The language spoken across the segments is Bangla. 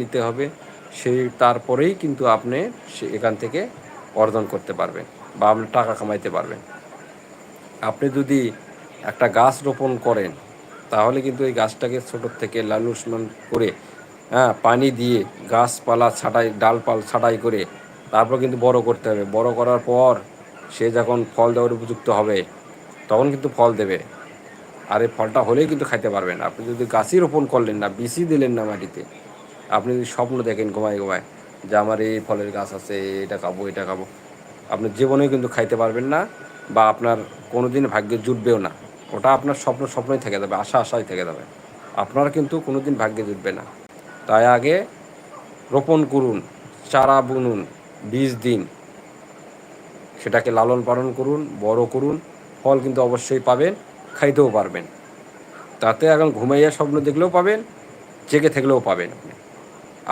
নিতে হবে, সেই তারপরেই কিন্তু আপনি সে এখান থেকে অর্জন করতে পারবেন বা আপনি টাকা কামাইতে পারবেন। আপনি যদি একটা গাছ রোপণ করেন, তাহলে কিন্তু এই গাছটাকে ছোটোর থেকে লালুসমান করে হ্যাঁ পানি দিয়ে গাছপালা ছাটাই, ডালপাল ছাটাই করে তারপর কিন্তু বড় করতে হবে। বড় করার পর সে যখন ফল দেওয়ার উপযুক্ত হবে, তখন কিন্তু ফল দেবে। আর এই ফলটা হলেই কিন্তু খাইতে পারবেন। আপনি যদি গাছই রোপণ করলেন না বিসি দিলেন না মাটিতে আপনি যদি স্বপ্ন দেখেন ঘুমায় ঘুমায় যে আমার এই ফলের গাছ আছে, এটা খাব এটা খাব, আপনি জীবনেও কিন্তু খাইতে পারবেন না বা আপনার কোনো দিন ভাগ্যে জুটবেও না। ওটা আপনার স্বপ্ন স্বপ্নই থেকে যাবে, আশা আশাই থেকে যাবে। আপনার কিন্তু কোনো দিন ভাগ্যে জুটবে না। তাই আগে রোপণ করুন, চারা বুনুন, বীজ দিন, সেটাকে লালন পালন করুন, বড় করুন, ফল কিন্তু অবশ্যই পাবেন, খাইতেও পারবেন। তাতে এখন ঘুমাইয়া স্বপ্ন দেখলেও পাবেন, জেগে থাকলেও পাবেন আপনি।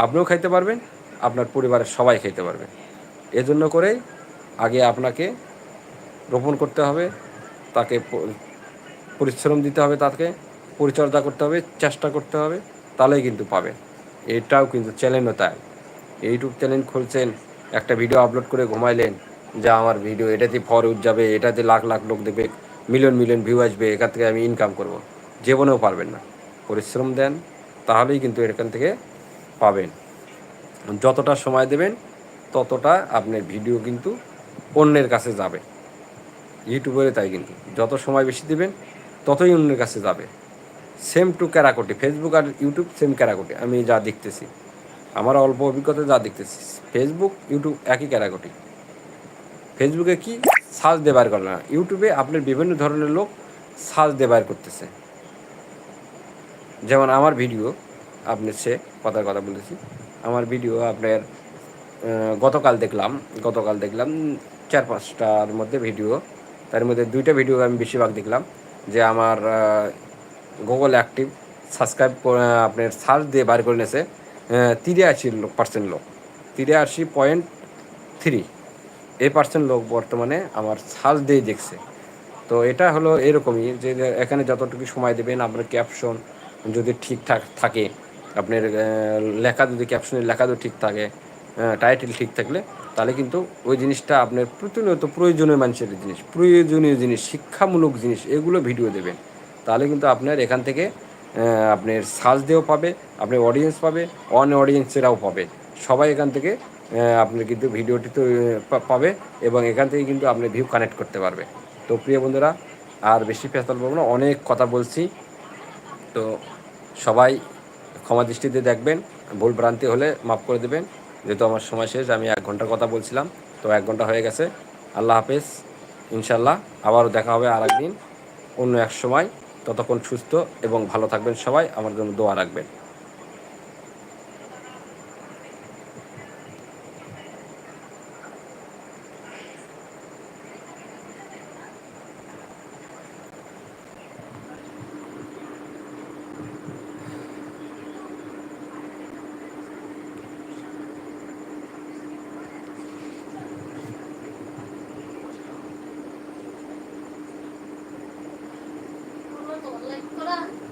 আপনিও খাইতে পারবেন, আপনার পরিবারের সবাই খাইতে পারবে। এজন্য করেই আগে আপনাকে রোপণ করতে হবে, তাকে পরিশ্রম দিতে হবে, তাকে পরিচর্যা করতে হবে, চেষ্টা করতে হবে, তাহলেই কিন্তু পাবেন। এটাও কিন্তু চ্যালেঞ্জও তাই। ইউটিউব চ্যানেল খুলছেন, একটা ভিডিও আপলোড করে ঘুমাইলেন, যা আমার ভিডিও এটাতে ফরউজ যাবে এটাতে লাখ লাখ লোক দেবে মিলিয়ন মিলিয়ন ভিউ আসবে, এখান থেকে আমি ইনকাম করব। জীবনেও পারবেন না। পরিশ্রম দেন, তাহলেই কিন্তু এখান থেকে পাবেন। যতটা সময় দেবেন, ততটা আপনার ভিডিও কিন্তু অন্যের কাছে যাবে। ইউটিউবের তাই কিন্তু। যত সময় বেশি দেবেন, ততই অন্যের কাছে যাবে। সেম টু ক্যারাকোটি ফেসবুক আর ইউটিউব সেম ক্যারাকোটি আমি যা দেখতেছি। আমার অল্প অভিজ্ঞতা যা দেখতেছি ফেসবুক ইউটিউব একই ক্যারাকোটি ফেসবুকে কি সার্চ দেবার করে না? ইউটিউবে আপনার বিভিন্ন ধরনের লোক সার্চ দেবার করতেছে। যেমন আমার ভিডিও আপনি সে কথার কথা বলেছি। আমার ভিডিও আপনার গতকাল দেখলাম গতকাল দেখলাম, চার পাঁচটার মধ্যে ভিডিও তার মধ্যে দুইটা ভিডিও আমি বেশিরভাগ দেখলাম যে আমার গুগল অ্যাক্টিভ সাবস্ক্রাইব আপনার সার্চ দিয়ে বার করে নিয়েছে তিরাশি লোক পার্সেন্ট লোক। তিরাশি পয়েন্ট থ্রি এই পার্সেন্ট লোক বর্তমানে আমার সার্চ দিয়ে দেখছে। তো এটা হলো এরকমই যে এখানে যতটুকু সময় দেবেন, আপনার ক্যাপশন যদি ঠিকঠাক থাকে আপনার লেখা যদি ক্যাপশনের লেখা ঠিক থাকে টাইটেল ঠিক থাকলে, তাহলে কিন্তু ওই জিনিসটা আপনার প্রতিনিয়ত প্রয়োজনীয় মানুষের জিনিস, প্রয়োজনীয় জিনিস, শিক্ষামূলক জিনিস, এগুলো ভিডিও দেবেন। তাহলে কিন্তু আপনার এখান থেকে আপনার সার্চ দিয়েও পাবে, আপনার অডিয়েন্স পাবে, অন অডিয়েন্সেরাও পাবে। সবাই এখান থেকে আপনার কিন্তু ভিডিওটি তো পাবে এবং এখান থেকে কিন্তু আপনি ভিউ কানেক্ট করতে পারবে। তো প্রিয় বন্ধুরা, আর বেশি পেঁচাল বলব না, অনেক কথা বলছি। তো সবাই ক্ষমা দৃষ্টিতে দেখবেন, ভুল ভ্রান্তি হলে মাফ করে দেবেন। যেহেতু আমার সময় শেষ, আমি এক ঘণ্টার কথা বলছিলাম, তো এক ঘণ্টা হয়ে গেছে। আল্লাহ হাফেজ ইনশাল্লাহ আবারও দেখা হবে আর একদিন অন্য এক সময়। ততক্ষণ সুস্থ এবং ভালো থাকবেন সবাই, আমার জন্য দোয়া রাখবেন। 누나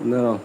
No.